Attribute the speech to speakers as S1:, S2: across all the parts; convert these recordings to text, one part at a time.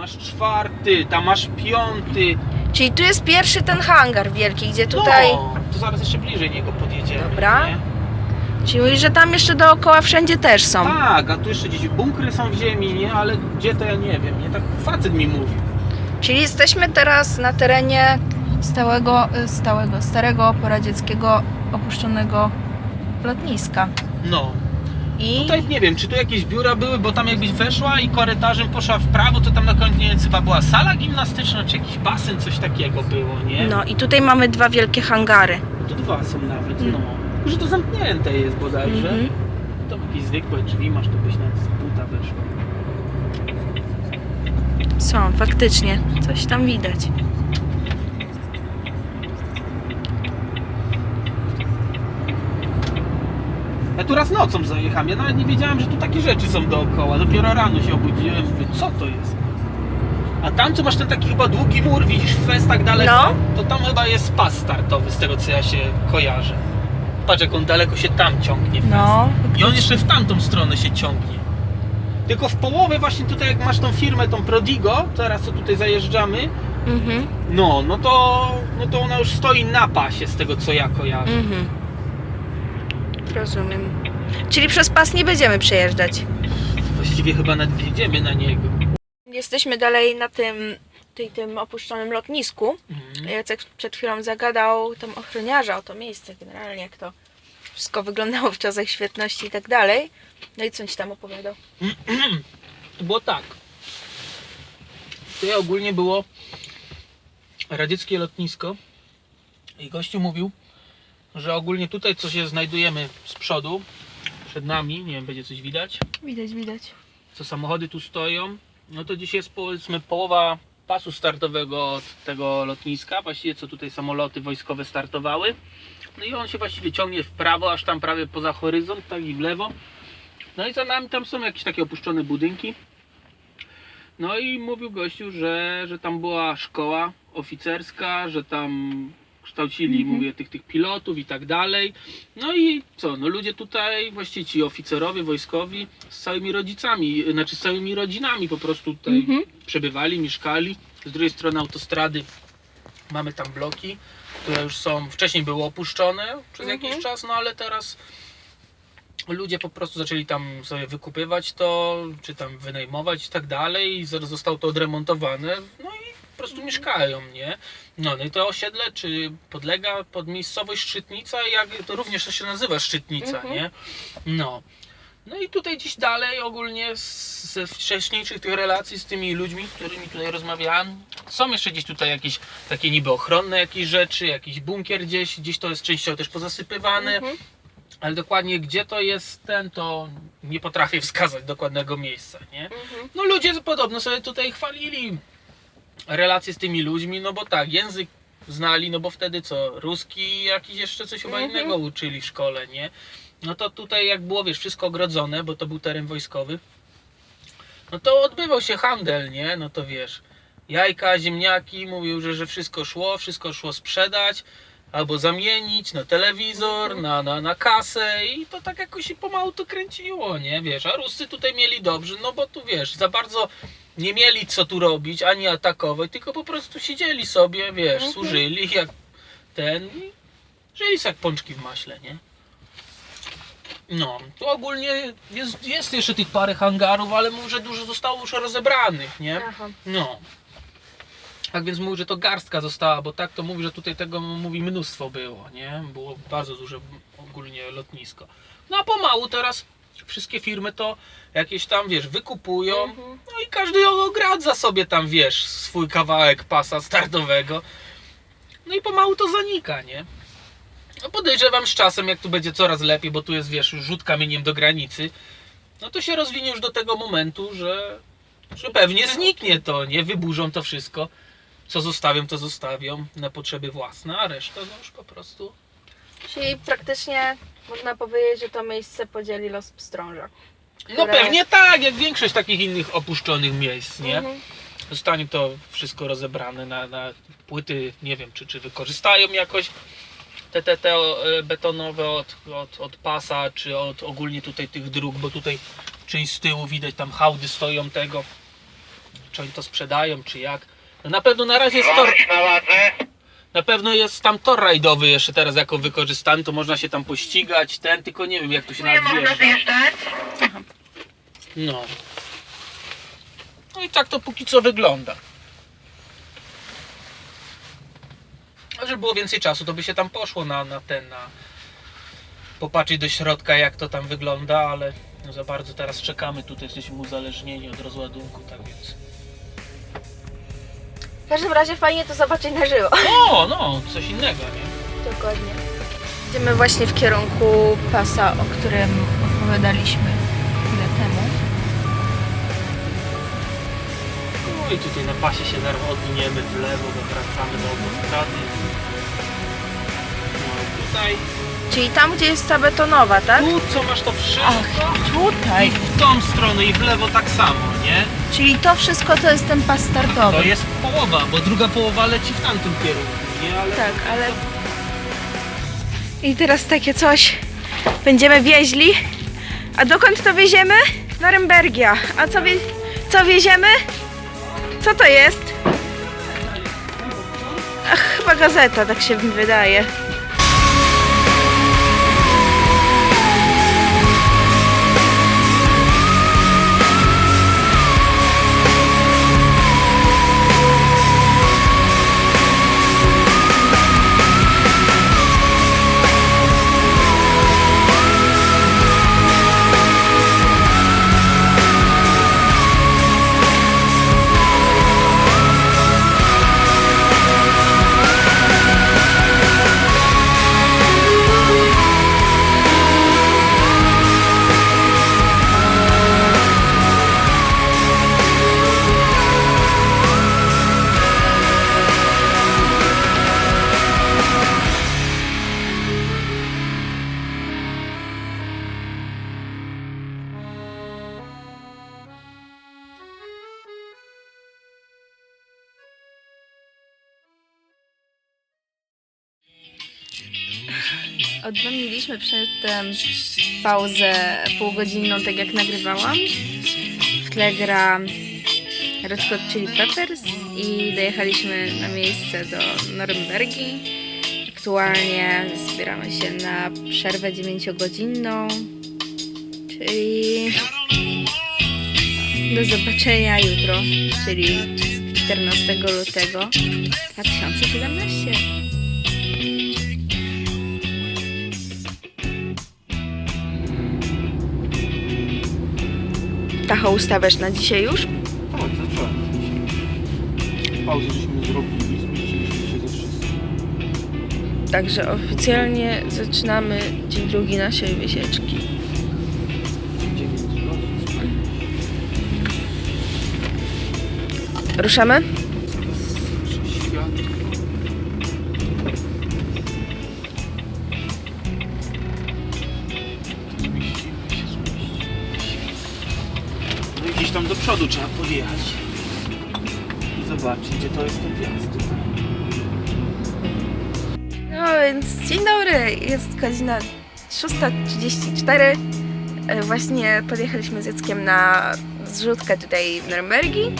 S1: masz czwarty, tam masz piąty.
S2: Czyli tu jest pierwszy ten hangar wielki, gdzie tutaj...
S1: No, to zaraz jeszcze bliżej niego podjedziemy.
S2: Dobra.
S1: Nie?
S2: Czyli mówisz, że tam jeszcze dookoła wszędzie też są.
S1: Tak, a tu jeszcze gdzieś bunkry są w ziemi, nie? Ale gdzie to ja nie wiem, nie? Tak facet mi mówi.
S2: Czyli jesteśmy teraz na terenie stałego, y, stałego, starego, poradzieckiego, opuszczonego lotniska.
S1: No.
S2: I
S1: Tutaj nie wiem, czy tu jakieś biura były, bo tam jakbyś weszła i korytarzem poszła w prawo, to tam na koniec chyba była sala gimnastyczna, czy jakiś basen, coś takiego było, nie?
S2: no i tutaj mamy dwa wielkie hangary.
S1: To dwa są nawet, no. Tylko, że to zamknięte jest bodajże.
S2: Mhm.
S1: To jakieś zwykłe drzwi masz, to byś nawet z buta weszła.
S2: Są, faktycznie. Coś tam widać.
S1: Ja tu raz nocą zajechałem, ja nawet nie wiedziałem, że tu takie rzeczy są dookoła. Dopiero rano się obudziłem, mówię, co to jest? A tam, co masz ten taki chyba długi mur, widzisz fest tak daleko,
S2: No.
S1: to tam chyba jest pas startowy, z tego co ja się kojarzę. Patrz, jak on daleko się tam ciągnie fest.
S2: No.
S1: I on jeszcze w tamtą stronę się ciągnie. Tylko w połowie właśnie tutaj, jak masz tą firmę, tą Prodigo, teraz co tutaj zajeżdżamy,
S2: Mhm,
S1: no, no to, no to ona już stoi na pasie, z tego co ja kojarzę.
S2: mhm. Rozumiem. Czyli przez pas nie będziemy przejeżdżać.
S1: Właściwie chyba nawet jedziemy na niego.
S2: Jesteśmy dalej na tym, tej, tym opuszczonym lotnisku.
S1: Mhm.
S2: Jacek przed chwilą zagadał tam ochroniarza o to miejsce, generalnie jak to wszystko wyglądało w czasach świetności i tak dalej. No i co ci tam opowiadał?
S1: To było tak. Tutaj ogólnie było radzieckie lotnisko i gościu mówił, że ogólnie tutaj co się znajdujemy z przodu, przed nami, nie wiem, będzie coś widać,
S2: Widać, widać.
S1: co samochody tu stoją, no to dzisiaj jest powiedzmy połowa pasu startowego od tego lotniska, właściwie co tutaj samoloty wojskowe startowały. No i on się właściwie ciągnie w prawo, aż tam prawie poza horyzont, tak i w lewo. No i za nami tam są jakieś takie opuszczone budynki. No i mówił gościu, że, że tam była szkoła oficerska, że tam kształcili,
S2: Mhm.
S1: mówię, tych, tych pilotów i tak dalej. No i co, no ludzie tutaj, właściwie ci oficerowie wojskowi z całymi rodzicami, znaczy z całymi rodzinami po prostu tutaj
S2: Mhm.
S1: przebywali, mieszkali. Z drugiej strony autostrady mamy tam bloki, które już są, wcześniej były opuszczone przez
S2: Mhm.
S1: jakiś czas, no ale teraz ludzie po prostu zaczęli tam sobie wykupywać to, czy tam wynajmować i tak dalej i zostało to odremontowane, no i prostu mieszkają, nie? No, no i to osiedle, czy podlega pod miejscowość Szczytnica, jak to również to się nazywa Szczytnica,
S2: Mhm.
S1: nie? No. No i tutaj gdzieś dalej ogólnie z- ze wcześniejszych tych relacji z tymi ludźmi, z którymi tutaj rozmawiałem, są jeszcze gdzieś tutaj jakieś takie niby ochronne jakieś rzeczy, jakiś bunkier gdzieś, gdzieś to jest częściowo też pozasypywane,
S2: Mhm.
S1: ale dokładnie gdzie to jest ten, to nie potrafię wskazać dokładnego miejsca, nie?
S2: Mhm.
S1: No ludzie podobno sobie tutaj chwalili relacje z tymi ludźmi, no bo tak, język znali, no bo wtedy co, ruski jakiś jeszcze coś chyba
S2: Mhm.
S1: innego uczyli w szkole, nie? No to tutaj jak było, wiesz, wszystko ogrodzone, bo to był teren wojskowy, no to odbywał się handel, nie? No to wiesz, jajka, ziemniaki, mówił, że, że wszystko szło, wszystko szło sprzedać, albo zamienić na telewizor, na, na, na kasę i to tak jakoś się pomału to kręciło, nie? Wiesz, a Ruscy tutaj mieli dobrze, no bo tu wiesz, za bardzo nie mieli co tu robić, ani atakować, tylko po prostu siedzieli sobie, wiesz,
S2: Mhm.
S1: służyli jak ten i żyli jak pączki w maśle, nie? No, tu ogólnie jest, jest jeszcze tych parę hangarów, ale mówię, że dużo zostało już rozebranych, nie?
S2: Aha.
S1: No. Tak więc mówi, że to garstka została, bo tak to mówi, że tutaj tego mówi mnóstwo było, nie? Było bardzo duże ogólnie lotnisko. No a pomału teraz wszystkie firmy to jakieś tam, wiesz, wykupują,
S2: Mhm.
S1: no i każdy ogradza sobie tam, wiesz, swój kawałek pasa startowego. No i pomału to zanika, nie? No podejrzewam z czasem, jak tu będzie coraz lepiej, bo tu jest, wiesz, rzut kamieniem do granicy, no to się rozwinie już do tego momentu, że, że pewnie zniknie to, nie? Wyburzą to wszystko. Co zostawią, to zostawią na potrzeby własne, a resztę no już po prostu...
S2: Czyli praktycznie można powiedzieć, że to miejsce podzieli los pstrąża.
S1: No
S2: Które-
S1: pewnie tak, jak większość takich innych opuszczonych miejsc, nie?
S2: Mhm.
S1: Zostanie to wszystko rozebrane na, na płyty, nie wiem, czy, czy wykorzystają jakoś te, te, te e, betonowe od, od, od pasa, czy od ogólnie tutaj tych dróg, bo tutaj część z tyłu widać, tam hałdy stoją tego, czy oni to sprzedają, czy jak. No na pewno na razie jest tor,
S3: Marek na wadze.
S1: Na pewno jest tam tor rajdowy jeszcze teraz jako wykorzystany, to można się tam pościgać, ten, tylko nie wiem jak to się
S3: Nie można
S1: wjeżdża.
S3: zjeżdżać.
S1: No. No i tak to póki co wygląda. A żeby było więcej czasu, to by się tam poszło na, na ten, na popatrzeć do środka, jak to tam wygląda, ale no za bardzo teraz czekamy, tutaj jesteśmy uzależnieni od rozładunku, tak więc...
S2: W każdym razie fajnie to zobaczyć na żywo.
S1: O, no, coś innego, nie?
S2: Dokładnie. Idziemy właśnie w kierunku pasa, o którym opowiadaliśmy chwilę temu.
S1: No i tutaj na pasie się zaraz odwiniemy w lewo, bo wracamy do autostrady. No tutaj,
S2: Czyli tam, gdzie jest ta betonowa, tak?
S1: tu co masz to wszystko? I
S2: tutaj.
S1: W tą stronę i w lewo tak samo, nie?
S2: Czyli to wszystko to jest ten pas startowy.
S1: To jest połowa, bo druga połowa leci w tamtym kierunku, nie? Ale
S2: Tak, ale... I teraz takie coś będziemy wieźli. A dokąd to wieziemy? Norymbergia. A co, wie... co wieziemy? Co to jest? Ach, chyba gazeta, tak się mi wydaje. Odwolniliśmy przedtem pauzę półgodzinną, tak jak nagrywałam. W tle gra Red Hot Chili Peppers i dojechaliśmy na miejsce do Norymbergi. Aktualnie zbieramy się na przerwę 9-godzinną, czyli do zobaczenia jutro, czyli 14 lutego 2017. Tacho ustawiasz na dzisiaj już?
S1: Tak, zacząłem. Pauzę żeśmy zrobili, zmieściliśmy się ze wszystkim.
S2: Także oficjalnie zaczynamy dzień drugi naszej wycieczki.
S1: 9 godzin.
S2: Ruszamy?
S1: Światło. Przodu trzeba podjechać. I zobaczyć, gdzie to jest ten wjazd.
S2: No więc dzień dobry, jest godzina 6.34. E, Właśnie podjechaliśmy z Jackiem na zrzutkę tutaj w Norymbergi.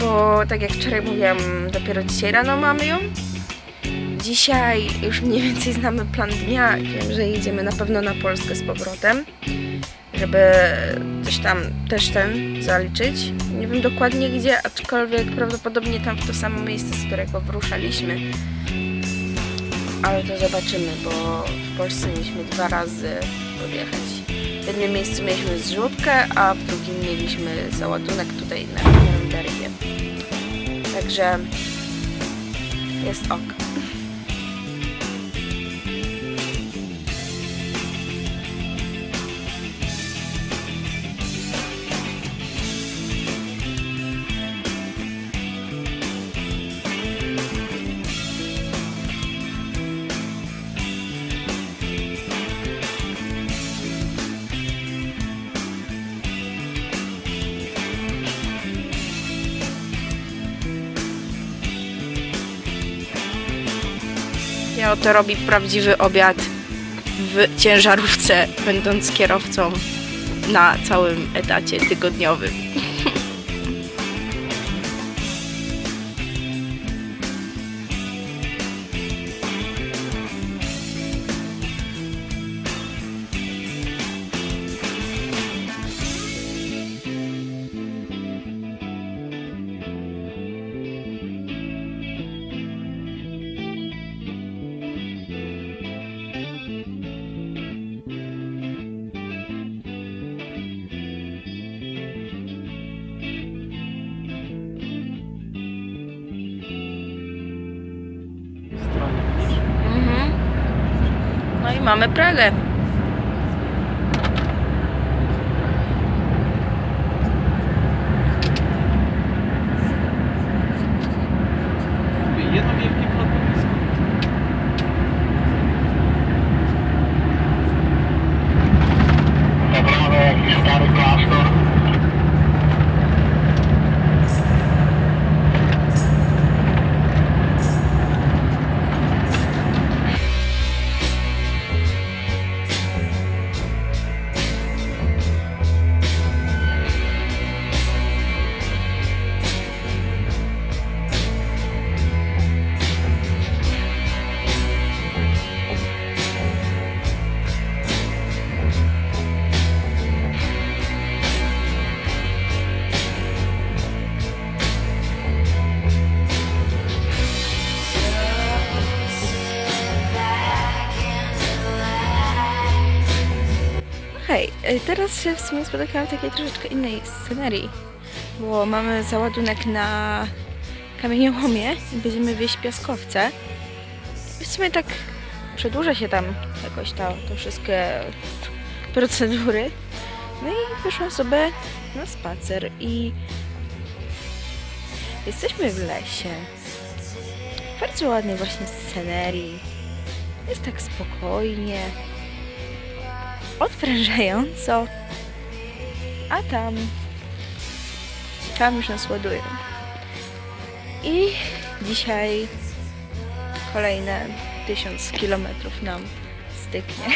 S2: Bo tak jak wczoraj mówiłam, dopiero dzisiaj rano mamy ją. Dzisiaj już mniej więcej znamy plan dnia. Wiem, że jedziemy na pewno na Polskę z powrotem, żeby coś tam też ten zaliczyć. Nie wiem dokładnie gdzie, aczkolwiek prawdopodobnie tam w to samo miejsce, z którego wyruszaliśmy. Ale to zobaczymy, bo w Polsce mieliśmy dwa razy podjechać. W jednym miejscu mieliśmy zrzutkę, a w drugim mieliśmy załadunek tutaj na Norymbergie. Także jest ok. To robi prawdziwy obiad w ciężarówce, będąc kierowcą na całym etacie tygodniowym. Mamy Pragę. Teraz się w sumie spotykamy w takiej troszeczkę innej scenerii, bo mamy załadunek na kamieniołomie i będziemy wieść piaskowce. I w sumie tak przedłuża się tam jakoś ta, te wszystkie procedury. No i wyszłam sobie na spacer i jesteśmy w lesie. Bardzo ładnej właśnie scenerii. Jest tak spokojnie odprężająco. A tam, tam już nas ładują. I dzisiaj kolejne tysiąc kilometrów nam styknie.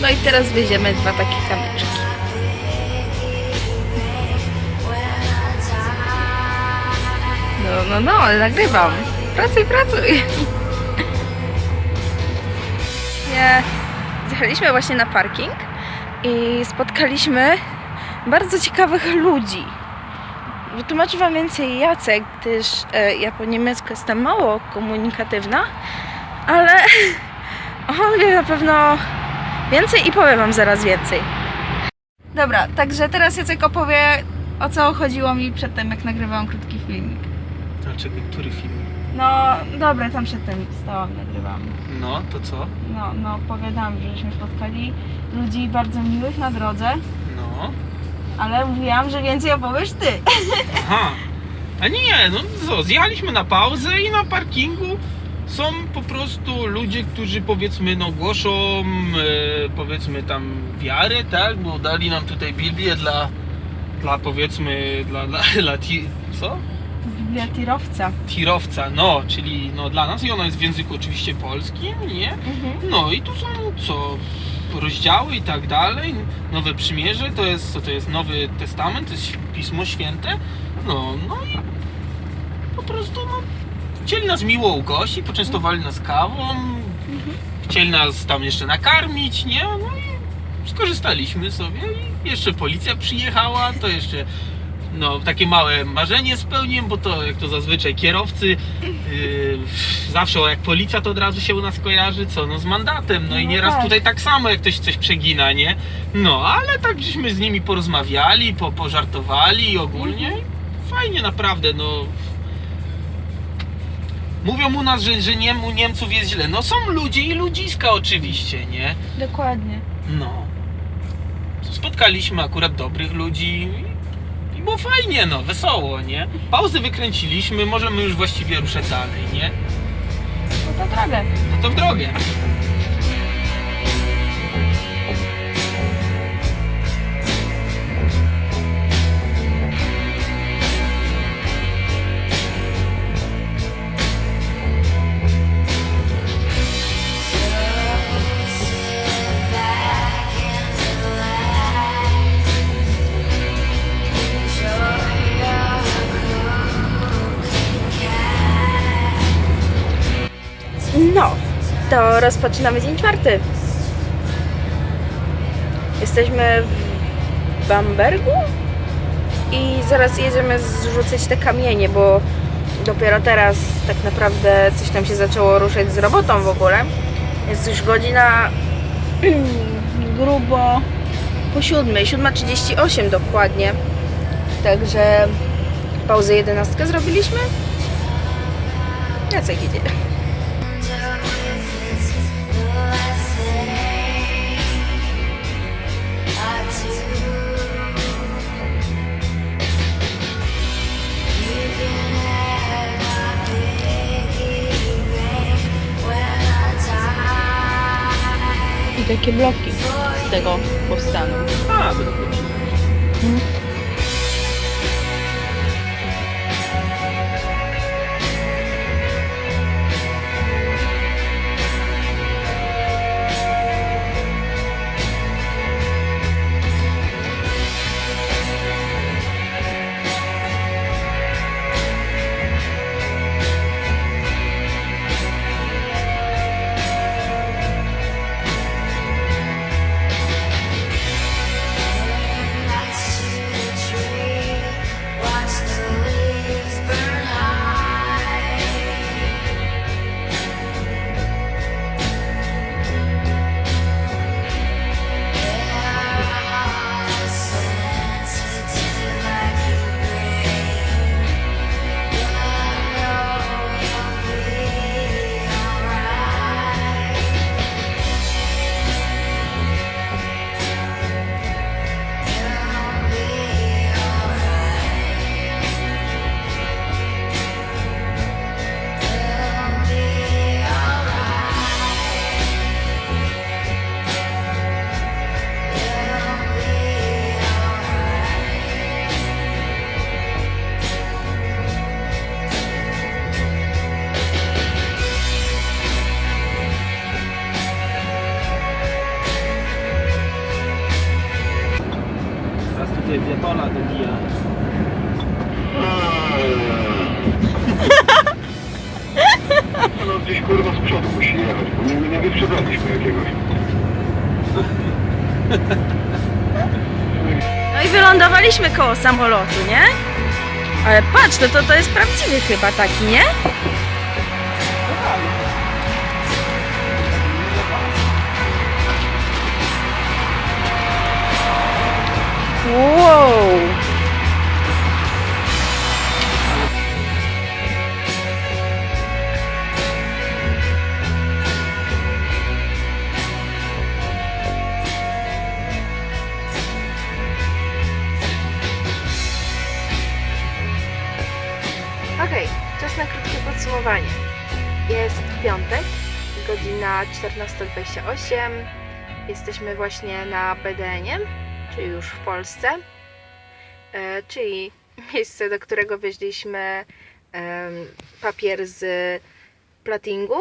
S2: No i teraz wieziemy dwa takie kamyczki. No, no, no, ale nagrywam. Pracuj, pracuj. Nie. Zjechaliśmy właśnie na parking i spotkaliśmy bardzo ciekawych ludzi. Wytłumaczę Wam więcej Jacek, gdyż e, ja po niemiecku jestem mało komunikatywna, ale on wie na pewno więcej i powie Wam zaraz więcej. Dobra, także teraz Jacek opowie o co chodziło mi przedtem, jak nagrywałam krótki filmik.
S1: Dlaczego? Który film?
S2: No, dobra, tam przedtem stałam, nagrywam.
S1: No, to co?
S2: No, no, opowiadałam, żeśmy spotkali ludzi bardzo miłych na drodze,
S1: No.
S2: ale mówiłam, że więcej opowiesz ty.
S1: Aha. A nie, no co, zjechaliśmy na pauzę i na parkingu są po prostu ludzie, którzy powiedzmy no głoszą e, powiedzmy tam wiarę, tak? Bo dali nam tutaj Biblię dla, dla powiedzmy, dla, dla, dla ti, co?
S2: Biblia tirowca.
S1: Tirowca, no, czyli no dla nas i ona jest w języku oczywiście polskim, nie?
S2: Mhm.
S1: No i tu są co? Rozdziały i tak dalej. Nowe przymierze to jest, co to jest Nowy Testament, to jest Pismo Święte. No, no i po prostu no, chcieli nas miło ugościć, poczęstowali nas kawą, chcieli nas tam jeszcze nakarmić, nie? No i skorzystaliśmy sobie i jeszcze policja przyjechała, to jeszcze no, takie małe marzenie spełniłem, bo to jak to zazwyczaj kierowcy yy, zawsze jak policja to od razu się u nas kojarzy, co no z mandatem, no i
S2: No
S1: nieraz
S2: tak.
S1: tutaj tak samo jak ktoś coś przegina, nie? No, ale tak żeśmy z nimi porozmawiali, po, pożartowali i ogólnie fajnie fajnie naprawdę, no. Mówią u nas, że, że nie, u Niemców jest źle. No są ludzie i ludziska oczywiście, nie?
S2: Dokładnie.
S1: No. Spotkaliśmy akurat dobrych ludzi i było fajnie, no, wesoło, nie? Pauzy wykręciliśmy, możemy już właściwie ruszać dalej, nie?
S2: No to drogę.
S1: No to w drogę.
S2: Rozpoczynamy dzień czwarty. Jesteśmy w Bambergu i zaraz jedziemy zrzucać te kamienie, bo dopiero teraz tak naprawdę coś tam się zaczęło ruszać z robotą w ogóle. Jest już godzina grubo po siódmej, 7.38 dokładnie. Także pauzę 11 zrobiliśmy. Jacek idzie. I takie bloki z tego powstaną.
S1: A, będę wrócił. Tutaj wiatola dobija.
S3: No gdzieś kurwa z przodu musi jechać, bo my nie wyprzedzaliśmy jakiegoś.
S2: No i wylądowaliśmy koło samolotu, nie? Ale patrz, no to to jest prawdziwy chyba taki, nie? Wow! Okej, czas na krótkie podsumowanie. Jest piątek, godzina 14.28. Jesteśmy właśnie na BDN-ie, czyli już w Polsce, e, czyli miejsce, do którego wieźliśmy papier z platingu,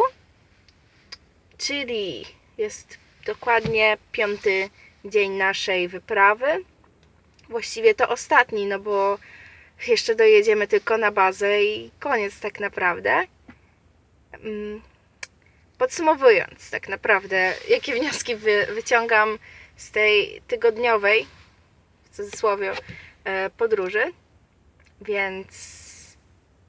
S2: czyli jest dokładnie piąty dzień naszej wyprawy. Właściwie to ostatni, no bo jeszcze dojedziemy tylko na bazę i koniec tak naprawdę. Mm, Podsumowując, tak naprawdę, jakie wnioski wy, wyciągam z tej tygodniowej, w cudzysłowie, e, podróży. Więc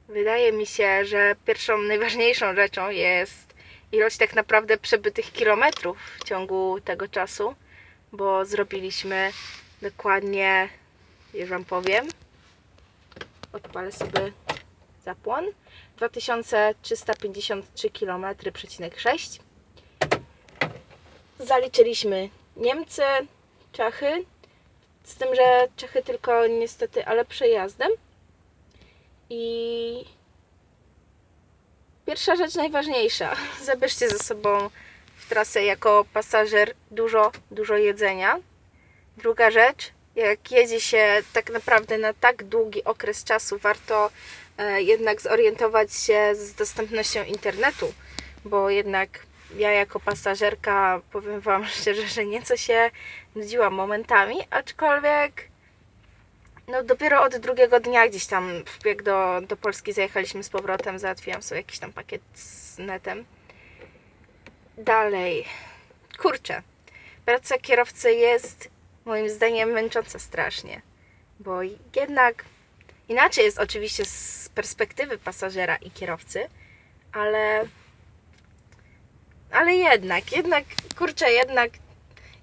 S2: wydaje mi się, że pierwszą, najważniejszą rzeczą jest ilość tak naprawdę przebytych kilometrów w ciągu tego czasu, bo zrobiliśmy dokładnie, już Wam powiem, Odpalę sobie zapłon. 2353 km, przecinek 6. Zaliczyliśmy Niemcy, Czechy. Z tym, że Czechy tylko niestety, ale przejazdem. I pierwsza rzecz najważniejsza. Zabierzcie ze sobą w trasę jako pasażer dużo, dużo jedzenia. Druga rzecz, jak jedzie się tak naprawdę na tak długi okres czasu, warto e, jednak zorientować się z dostępnością internetu, bo jednak ja jako pasażerka powiem Wam szczerze, że nieco się nudziłam momentami, aczkolwiek no dopiero od drugiego dnia gdzieś tam w bieg do, do Polski zajechaliśmy z powrotem, załatwiłam sobie jakiś tam pakiet z netem. Dalej, kurczę, praca kierowcy jest moim zdaniem męcząca strasznie, bo jednak inaczej jest oczywiście z perspektywy pasażera i kierowcy, ale ale jednak, jednak, kurczę, jednak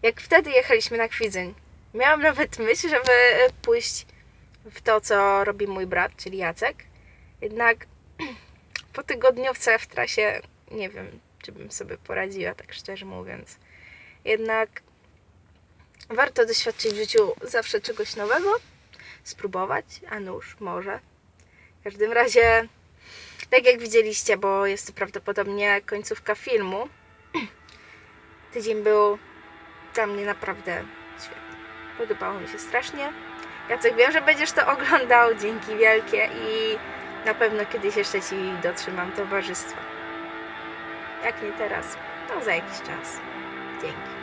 S2: jak wtedy jechaliśmy na Kwidzyn, miałam nawet myśl, żeby pójść w to, co robi mój brat, czyli Jacek. Jednak po tygodniówce w trasie nie wiem, czy bym sobie poradziła, tak szczerze mówiąc. Jednak warto doświadczyć w życiu zawsze czegoś nowego, spróbować, a nuż, może. W każdym razie, tak jak widzieliście, bo jest to prawdopodobnie końcówka filmu, tydzień był dla mnie naprawdę świetny. Podobało mi się strasznie. Jacek, wiem, że będziesz to oglądał, dzięki wielkie i na pewno kiedyś jeszcze Ci dotrzymam towarzystwa. Jak nie teraz, to za jakiś czas. Dzięki.